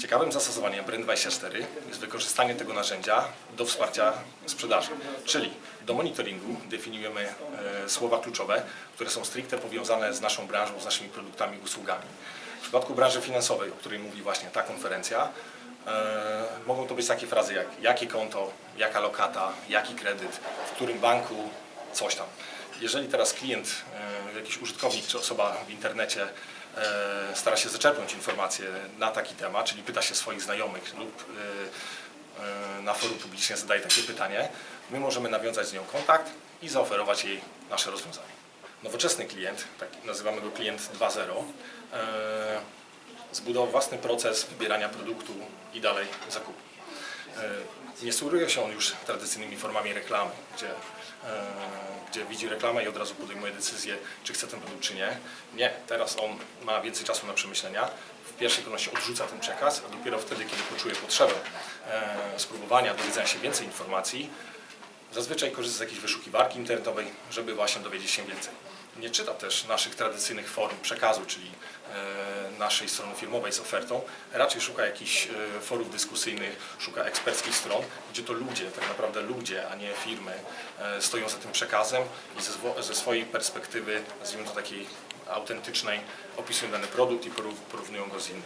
Ciekawym zastosowaniem Brand24 jest wykorzystanie tego narzędzia do wsparcia sprzedaży, czyli do monitoringu definiujemy e, słowa kluczowe, które są stricte powiązane z naszą branżą, z naszymi produktami usługami. W przypadku branży finansowej, o której mówi właśnie ta konferencja, e, mogą to być takie frazy jak jakie konto, jaka lokata, jaki kredyt, w którym banku, coś tam. Jeżeli teraz klient, e, jakiś użytkownik czy osoba w internecie stara się zaczerpnąć informacje na taki temat, czyli pyta się swoich znajomych lub e, e, na forum publicznie zadaje takie pytanie, my możemy nawiązać z nią kontakt i zaoferować jej nasze rozwiązanie. Nowoczesny klient, tak nazywamy go klient 2.0, e, zbudował własny proces wybierania produktu i dalej zakupu. Nie sugeruje się on już tradycyjnymi formami reklamy, gdzie, e, gdzie widzi reklamę i od razu podejmuje decyzję, czy chce ten produkt, czy nie. Nie, teraz on ma więcej czasu na przemyślenia. W pierwszej kolejności odrzuca ten przekaz, a dopiero wtedy, kiedy poczuje potrzebę e, spróbowania, dowiedzenia się więcej informacji, zazwyczaj korzysta z jakiejś wyszukiwarki internetowej, żeby właśnie dowiedzieć się więcej. Nie czyta też naszych tradycyjnych form przekazu, czyli e, naszej strony firmowej z ofertą. Raczej szuka jakichś e, forów dyskusyjnych, szuka eksperckich stron, gdzie to ludzie, tak naprawdę ludzie, a nie firmy, e, stoją za tym przekazem i ze, swojej perspektywy, nazwijmy to takiej autentycznej, opisują dany produkt i porów- porównują go z innymi.